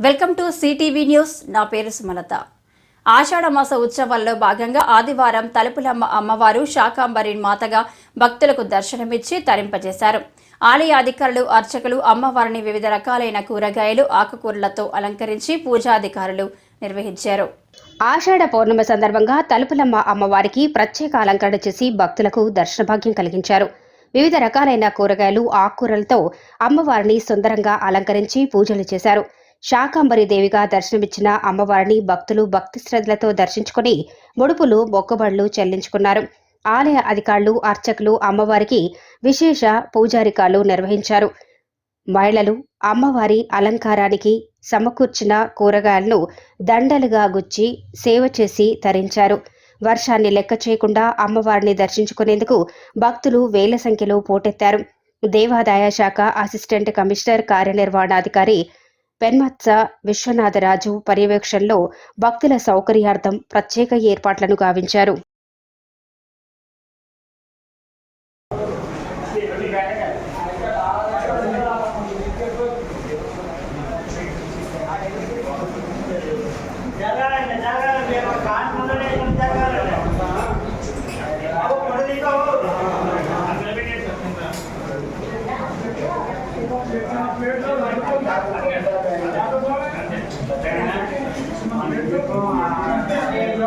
Welcome to CTV news. నా పేరు సుమలత. ఆషాఢమాస ఉత్సవాల్లో భాగంగా ఆదివారం తలుపులమ్మ అమ్మవారు శాకాంబరి మాతగా భక్తులకు దర్శనమిచ్చి తరింపజేశారు. ఆలయ అధికారులు అర్చకులు అమ్మవారిని వివిధ రకాలైన కూరగాయలు ఆకుకూరలతో అలంకరించి పూజాధికారులు నిర్వహించారు. ఆషాఢ పౌర్ణమి సందర్భంగా తలుపులమ్మ అమ్మవారికి ప్రత్యేక అలంకరణ చేసి భక్తులకు దర్శన భాగ్యం కలిగించారు. వివిధ రకాలైన కూరగాయలు ఆకుకూరలతో అమ్మవారిని సుందరంగా అలంకరించి పూజలు చేశారు. శాకాంబరి దేవిగా దర్శనమిచ్చిన అమ్మవారిని భక్తులు భక్తి శ్రద్ధలతో దర్శించుకుని ముడుపులు మొక్కుబడులు చెల్లించుకున్నారు. ఆలయ అధికారులు అర్చకులు అమ్మవారికి విశేష పూజారికాలు నిర్వహించారు. మహిళలు అమ్మవారి అలంకారానికి సమకూర్చిన కూరగాయలను దండలుగా గుచ్చి సేవ చేసి తరించారు. వర్షాన్ని లెక్క చేయకుండా అమ్మవారిని దర్శించుకునేందుకు భక్తులు వేల సంఖ్యలో పోటెత్తారు. దేవాదాయ శాఖ అసిస్టెంట్ కమిషనర్ కార్యనిర్వహణాధికారి పెన్మత్స విశ్వనాథరాజు పర్యవేక్షణలో భక్తుల సౌకర్యార్థం ప్రత్యేక ఏర్పాట్లను గావించారు.